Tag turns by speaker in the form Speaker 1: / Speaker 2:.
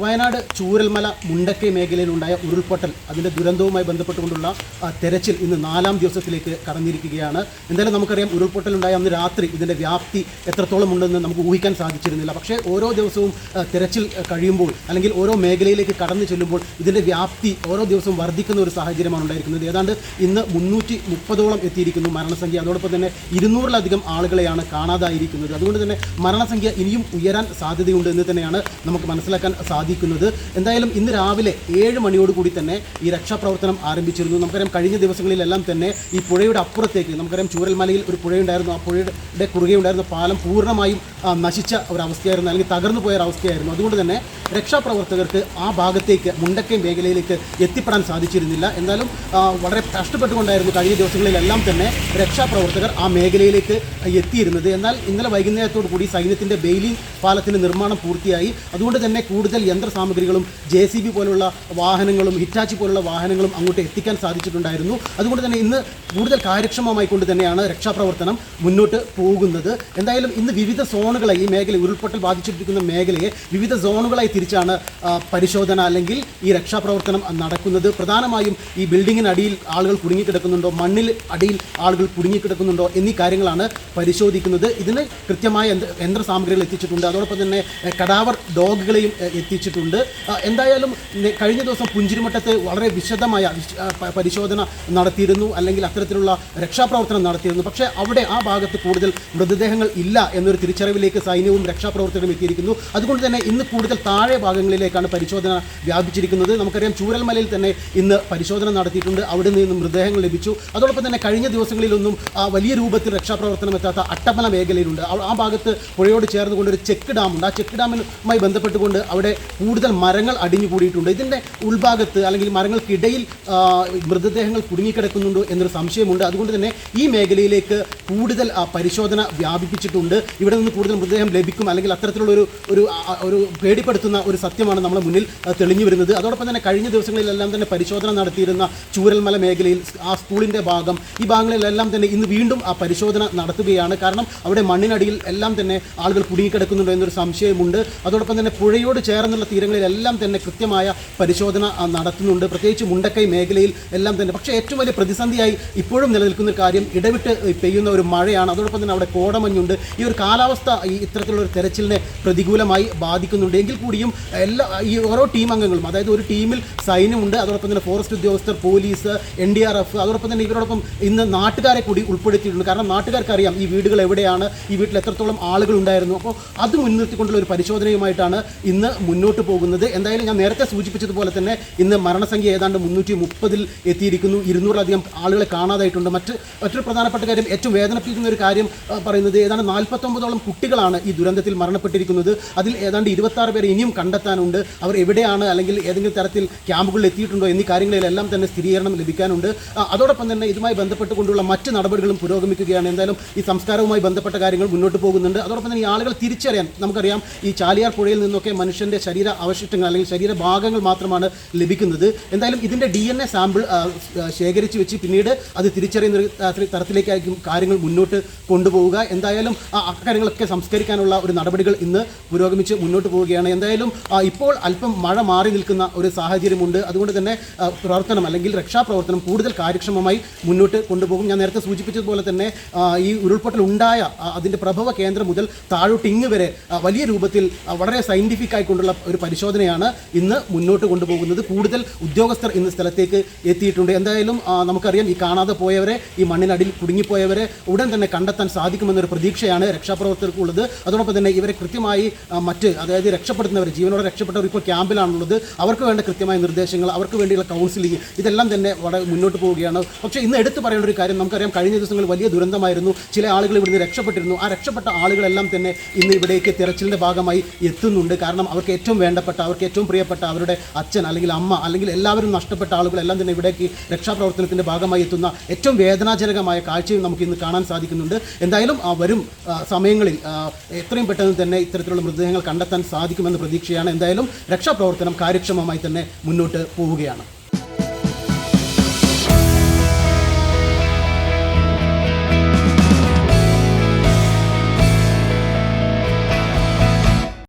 Speaker 1: വയനാട് ചൂരൽമല മുണ്ടക്കൈ മേഖലയിലുണ്ടായ ഉരുൾപൊട്ടൽ അതിന്റെ ദുരന്തവുമായി ബന്ധപ്പെട്ടുകൊണ്ടുള്ള തെരച്ചിൽ ഇന്ന് നാലാം ദിവസത്തിലേക്ക് കടന്നിരിക്കുകയാണ്. എന്തായാലും നമുക്കറിയാം ഉരുൾപൊട്ടലുണ്ടായ അന്ന് രാത്രി ഇതിന്റെ വ്യാപ്തി എത്രത്തോളം ഉണ്ടെന്ന് നമുക്ക് ഊഹിക്കാൻ സാധിച്ചിരുന്നില്ല. പക്ഷേ ഓരോ ദിവസവും തെരച്ചിൽ കഴിയുമ്പോൾ അല്ലെങ്കിൽ ഓരോ മേഖലയിലേക്ക് കടന്നു ചെല്ലുമ്പോൾ ഇതിന്റെ വ്യാപ്തി ഓരോ ദിവസവും വർദ്ധിക്കുന്ന ഒരു സാഹചര്യമാണ് ഉണ്ടായിരിക്കുന്നത്. ഏതാണ്ട് ഇന്ന് മുന്നൂറ്റി മുപ്പതോളം എത്തിയിരിക്കുന്നു മരണസംഖ്യ. അതോടൊപ്പം തന്നെ ഇരുന്നൂറിലധികം ആളുകളെയാണ് കാണാതായിരിക്കുന്നത്. അതുകൊണ്ട് തന്നെ മരണസംഖ്യ ഇനിയും ഉയരാൻ സാധ്യതയുണ്ട് എന്ന് തന്നെയാണ് നമുക്ക് മനസ്സിലാക്കാൻ സാധിക്കുന്നത്. എന്തായാലും ഇന്ന് രാവിലെ ഏഴ് മണിയോടുകൂടി തന്നെ ഈ രക്ഷാപ്രവർത്തനം ആരംഭിച്ചിരുന്നു. നമുക്കറിയാം കഴിഞ്ഞ ദിവസങ്ങളിലെല്ലാം തന്നെ ഈ പുഴയുടെ അപ്പുറത്തേക്ക് നമുക്കറിയാം ചൂരൽമലയിൽ ഒരു പുഴയുണ്ടായിരുന്നു. ആ പുഴയുടെ കുറുകെ ഉണ്ടായിരുന്ന പാലം പൂർണമായും നശിച്ച ഒരവസ്ഥയായിരുന്നു. അല്ലെങ്കിൽ തകർന്നു പോയ ഒരവസ്ഥയായിരുന്നു. അതുകൊണ്ട് തന്നെ രക്ഷാപ്രവർത്തകർക്ക് ആ ഭാഗത്തേക്ക് മുണ്ടക്കൈ മേഖലയിലേക്ക് എത്തിപ്പെടാൻ സാധിച്ചിരുന്നില്ല. എന്നാലും വളരെ കഷ്ടപ്പെട്ടുകൊണ്ടായിരുന്നു കഴിഞ്ഞ ദിവസങ്ങളിലെല്ലാം തന്നെ രക്ഷാപ്രവർത്തകർ ആ മേഖലയിലേക്ക് എത്തിയിരുന്നത്. എന്നാൽ ഇന്നലെ വൈകുന്നേരത്തോടു കൂടി സൈന്യത്തിന്റെ ബെയിലിംഗ് പാലത്തിന്റെ നിർമ്മാണം പൂർത്തിയായി. അതുകൊണ്ട് തന്നെ കൂടുതൽ യന്ത്ര സാമഗ്രികളും ജെ സി ബി പോലുള്ള വാഹനങ്ങളും ഹിറ്റാച്ചി പോലുള്ള വാഹനങ്ങളും അങ്ങോട്ട് എത്തിക്കാൻ സാധിച്ചിട്ടുണ്ടായിരുന്നു. അതുകൊണ്ട് തന്നെ ഇന്ന് കൂടുതൽ കാര്യക്ഷമമായി കൊണ്ട് തന്നെയാണ് രക്ഷാപ്രവർത്തനം മുന്നോട്ട് പോകുന്നത്. എന്തായാലും ഇന്ന് വിവിധ സോണുകളെ ഈ മേഖല ഉരുൾപൊട്ടൽ ബാധിച്ചിരിക്കുന്ന മേഖലയെ വിവിധ സോണുകളായി തിരിച്ചാണ് പരിശോധന അല്ലെങ്കിൽ ഈ രക്ഷാപ്രവർത്തനം നടക്കുന്നത്. പ്രധാനമായും ഈ ബിൽഡിങ്ങിനടിയിൽ ആളുകൾ കുടുങ്ങിക്കിടക്കുന്നുണ്ടോ മണ്ണിൽ അടിയിൽ ആളുകൾ കുടുങ്ങിക്കിടക്കുന്നുണ്ടോ എന്നീ കാര്യങ്ങളാണ് പരിശോധിക്കുന്നത്. ഇതിന് കൃത്യമായ യന്ത്ര യന്ത്ര സാമഗ്രികൾ എത്തിച്ചിട്ടുണ്ട്. അതോടൊപ്പം തന്നെ കടാവർ ഡോഗുകളെയും എഹ്, എത്തിച്ചിട്ടുണ്ട് എന്തായാലും കഴിഞ്ഞ ദിവസം പുഞ്ചിരിമട്ടത്ത് വളരെ വിശദമായ വിശ- പരിശോധന നടത്തിയിരുന്നു അല്ലെങ്കിൽ അത്തരത്തിലുള്ള രക്ഷാപ്രവർത്തനം നടത്തിയിരുന്നു. പക്ഷേ അവിടെ ആ ഭാഗത്ത് കൂടുതൽ മൃതദേഹങ്ങൾ ഇല്ല എന്നൊരു തിരിച്ചറിവിലേക്ക് സൈന്യവും രക്ഷാപ്രവർത്തനവും എത്തിയിരിക്കുന്നു. അതുകൊണ്ട് തന്നെ ഇന്ന് കൂടുതൽ താഴെ ഭാഗങ്ങളിലേക്കാണ് പരിശോധന വ്യാപിച്ചിരിക്കുന്നത്. നമുക്കറിയാം ചൂരൽമലയിൽ തന്നെ ഇന്ന് പരിശോധന നടത്തിയിട്ടുണ്ട്. അവിടെ നിന്നും മൃതദേഹങ്ങൾ ലഭിച്ചു. അതോടൊപ്പം തന്നെ കഴിഞ്ഞ ദിവസങ്ങളിലൊന്നും വലിയ രൂപത്തിൽ രക്ഷാപ്രവർത്തനം എത്താത്ത അട്ടമല മേഖലയിലുണ്ട്. ആ- ഭാഗത്ത് പുഴയോട് ചേർന്നുകൊണ്ട് ഒരു ചെക്ക് ഡാമുണ്ട്. ആ ചെക്ക് ഡാമുമായി ബന്ധപ്പെട്ടുകൊണ്ട് അവിടെ കൂടുതൽ മരങ്ങൾ അടിഞ്ഞു കൂടിയിട്ടുണ്ട് ഇതിന്റെ ഉൾഭാഗത്ത് അല്ലെങ്കിൽ മരങ്ങൾക്കിടയിൽ മൃതദേഹങ്ങൾ കുടുങ്ങിക്കിടക്കുന്നുണ്ടോ എന്നൊരു സംശയമുണ്ട്. അതുകൊണ്ട് തന്നെ ഈ മേഖലയിലേക്ക് കൂടുതൽ പരിശോധന വ്യാപിപ്പിച്ചിട്ടുണ്ട്. ഇവിടെ നിന്ന് കൂടുതൽ മൃതദേഹം ലഭിക്കും അല്ലെങ്കിൽ അത്തരത്തിലുള്ള ഒരു ഒരു ഒരു പേടിപ്പെടുത്തുന്ന ഒരു സത്യമാണ് നമ്മുടെ മുന്നിൽ തെളിഞ്ഞു വരുന്നത്. അതോടൊപ്പം തന്നെ കഴിഞ്ഞ ദിവസങ്ങളിലെല്ലാം തന്നെ പരിശോധന നടത്തിയിരുന്ന ചൂരൽമല മേഖലയിൽ ആ സ്കൂളിന്റെ ഭാഗം ഈ ഭാഗങ്ങളിലെല്ലാം തന്നെ ഇന്ന് വീണ്ടും ആ പരിശോധന നടത്തുകയാണ്. കാരണം അവിടെ മണ്ണിനടിയിൽ എല്ലാം തന്നെ ആളുകൾ കുടുങ്ങിക്കിടക്കുന്നുണ്ടോ എന്നൊരു സംശയമുണ്ട്. അതോടൊപ്പം തന്നെ പുഴയോട് ചേർന്നുള്ള തീരങ്ങളിലെല്ലാം തന്നെ കൃത്യമായ പരിശോധന നടത്തുന്നുണ്ട്. പ്രത്യേകിച്ച് മുണ്ടക്കൈ മേഖലയിൽ എല്ലാം തന്നെ. പക്ഷേ ഏറ്റവും വലിയ പ്രതിസന്ധിയായി ഇപ്പോഴും നിലനിൽക്കുന്ന കാര്യം ഇടവിട്ട് പെയ്യുന്ന ഒരു മഴയാണ്. അതോടൊപ്പം തന്നെ അവിടെ കോടമഞ്ഞുണ്ട്. ഈ ഒരു കാലാവസ്ഥ ഈ ഇത്തരത്തിലുള്ള ഒരു തെരച്ചിലിനെ പ്രതികൂലമായി ബാധിക്കുന്നുണ്ട്. എങ്കിൽ കൂടിയും എല്ലാ ഈ ഓരോ ടീം അംഗങ്ങളും അതായത് ഒരു ടീമിൽ സൈന്യമുണ്ട് അതോടൊപ്പം തന്നെ ഫോറസ്റ്റ് ഉദ്യോഗസ്ഥർ police N D R F അതോടൊപ്പം തന്നെ ഇവരോടൊപ്പം ഇന്ന് നാട്ടുകാരെ കൂടി ഉൾപ്പെടുത്തിയിട്ടുണ്ട്. കാരണം നാട്ടുകാർക്ക് അറിയാം ഈ വീടുകൾ എവിടെയാണ് ഈ വീട്ടിൽ എത്രത്തോളം ആളുകൾ ഉണ്ടായിരുന്നു. അപ്പോൾ അത് മുൻനിർത്തിക്കൊണ്ടുള്ള ഒരു പരിശോധനയുമായിട്ടാണ് ഇന്ന് മുന്നോട്ട് പോകുന്നത്. എന്തായാലും ഞാൻ നേരത്തെ സൂചിപ്പിച്ചതുപോലെ തന്നെ ഇന്ന് മരണസംഖ്യ ഏതാണ്ട് മുന്നൂറ്റി മുപ്പതിൽ എത്തിയിരിക്കുന്നു. ഇരുന്നൂറിലധികം ആളുകളെ കാണാതായിട്ടുണ്ട്. മറ്റ് മറ്റൊരു പ്രധാനപ്പെട്ട കാര്യം ഏറ്റവും വേദനിപ്പിക്കുന്ന ഒരു കാര്യം പറയുന്നത് ഏതാണ്ട് നാൽപ്പത്തൊമ്പതോളം കുട്ടികളാണ് ഈ ദുരന്തത്തിൽ മരണപ്പെട്ടിരിക്കുന്നത്. അതിൽ ഏതാണ്ട് ഇരുപത്താറ് പേരെ ഇനിയും കണ്ടെത്താനുണ്ട്. അവർ എവിടെയാണ് അല്ലെങ്കിൽ ഏതെങ്കിലും തരത്തിൽ ക്യാമ്പുകളിൽ എത്തിയിട്ടുണ്ടോ എന്നീ കാര്യങ്ങളിലെല്ലാം തന്നെ സ്ഥിരീകരണം ലഭിക്കാനുണ്ട്. അതോടൊപ്പം തന്നെ ഇതുമായി ബന്ധപ്പെട്ടുകൊണ്ടുള്ള മറ്റ് നടപടികളും പുരോഗമിക്കുകയാണ്. എന്തായാലും ഈ സംസ്കാരവുമായി ബന്ധപ്പെട്ട കാര്യങ്ങൾ മുന്നോട്ട് പോകുന്നുണ്ട്. അതോടൊപ്പം തന്നെ ഈ ആളുകൾ തിരിച്ചറിയാൻ നമുക്കറിയാം ഈ ചാലിയാർ പുഴയിൽ നിന്നൊക്കെ മനുഷ്യന്റെ ശരീര അവശിഷ്ടങ്ങൾ അല്ലെങ്കിൽ ശരീരഭാഗങ്ങൾ മാത്രമാണ് ലഭിക്കുന്നത്. എന്തായാലും ഇതിന്റെ ഡി എൻ എ സാമ്പിൾ ശേഖരിച്ച് വെച്ച് പിന്നീട് അത് തിരിച്ചറിയുന്ന ഒരു തരത്തിലേക്കായിരിക്കും കാര്യങ്ങൾ മുന്നോട്ട് കൊണ്ടുപോവുക. എന്തായാലും ആ അക്കാര്യങ്ങളൊക്കെ സംസ്കരിക്കാനുള്ള ഒരു നടപടികൾ ഇന്ന് പുരോഗമിച്ച് മുന്നോട്ട് പോവുകയാണ്. എന്തായാലും ഇപ്പോൾ അല്പം മഴ മാറി നിൽക്കുന്ന ഒരു സാഹചര്യമുണ്ട്. അതുകൊണ്ട് തന്നെ പ്രവർത്തനം അല്ലെങ്കിൽ രക്ഷാപ്രവർത്തനം കൂടുതൽ കാര്യക്ഷമമായി മുന്നോട്ട് കൊണ്ടുപോകും. ഞാൻ നേരത്തെ സൂചിപ്പിച്ചതുപോലെ തന്നെ ഈ ഉരുൾപൊട്ടൽ ഉണ്ടായ അതിന്റെ പ്രഭവ കേന്ദ്രം മുതൽ താഴോട്ട് ഇങ്ങ് വരെ വലിയ രൂപത്തിൽ വളരെ സയന്റിഫിക് ആയിക്കൊണ്ടുള്ള ഒരു പരിശോധനയാണ് ഇന്ന് മുന്നോട്ട് കൊണ്ടുപോകുന്നത്. കൂടുതൽ ഉദ്യോഗസ്ഥർ ഇന്ന് സ്ഥലത്തേക്ക് എത്തിയിട്ടുണ്ട്. എന്തായാലും നമുക്കറിയാം ഈ കാണാതെ പോയവരെ ഈ മണ്ണിനടിയിൽ കുടുങ്ങിപ്പോയവരെ ഉടൻ തന്നെ കണ്ടെത്താൻ സാധിക്കുമെന്നൊരു പ്രതീക്ഷയാണ് രക്ഷാപ്രവർത്തകർക്കുള്ളത്. അതോടൊപ്പം തന്നെ ഇവരെ കൃത്യമായി മറ്റ് അതായത് രക്ഷപ്പെടുത്തുന്നവർ ജീവനോടെ രക്ഷപ്പെട്ടവർ ഇപ്പോൾ ക്യാമ്പിലാണുള്ളത്. അവർക്ക് വേണ്ട കൃത്യമായ നിർദ്ദേശങ്ങൾ അവർക്ക് വേണ്ടിയുള്ള കൗൺസിലിംഗ് ഇതെല്ലാം തന്നെ വളരെ മുന്നോട്ട് പോവുകയാണ്. പക്ഷേ ഇന്ന് എടുത്തു പറയേണ്ട ഒരു കാര്യം നമുക്കറിയാം കഴിഞ്ഞ ദിവസങ്ങൾ വലിയ ദുരന്തമായിരുന്നു. ചില ആളുകൾ ഇവിടുന്ന് രക്ഷപ്പെട്ടിരുന്നു. ആ രക്ഷപ്പെട്ട ആളുകളെല്ലാം തന്നെ ഇന്ന് ഇവിടേക്ക് തിരച്ചിലിന്റെ ഭാഗമായി എത്തുന്നുണ്ട്. കാരണം അവർക്ക് ഏറ്റവും വേണ്ടപ്പെട്ട അവർക്ക് ഏറ്റവും പ്രിയപ്പെട്ട അവരുടെ അച്ഛൻ അല്ലെങ്കിൽ അമ്മ അല്ലെങ്കിൽ എല്ലാവരും നഷ്ടപ്പെട്ട ആളുകളെല്ലാം തന്നെ ഇവിടേക്ക് രക്ഷാപ്രവർത്തനത്തിന്റെ ഭാഗമായി എത്തുന്ന ഏറ്റവും വേദനാജനകമായ കാഴ്ചയും നമുക്ക് ഇന്ന് കാണാൻ സാധിക്കുന്നുണ്ട്. എന്തായാലും വരും സമയങ്ങളിൽ എത്രയും പെട്ടെന്ന് തന്നെ ഇത്തരത്തിലുള്ള മൃതദേഹങ്ങൾ കണ്ടെത്താൻ സാധിക്കുമെന്ന പ്രതീക്ഷയാണ്. എന്തായാലും രക്ഷാപ്രവർത്തനം കാര്യക്ഷമമായി തന്നെ മുന്നോട്ട് പോവുകയാണ്.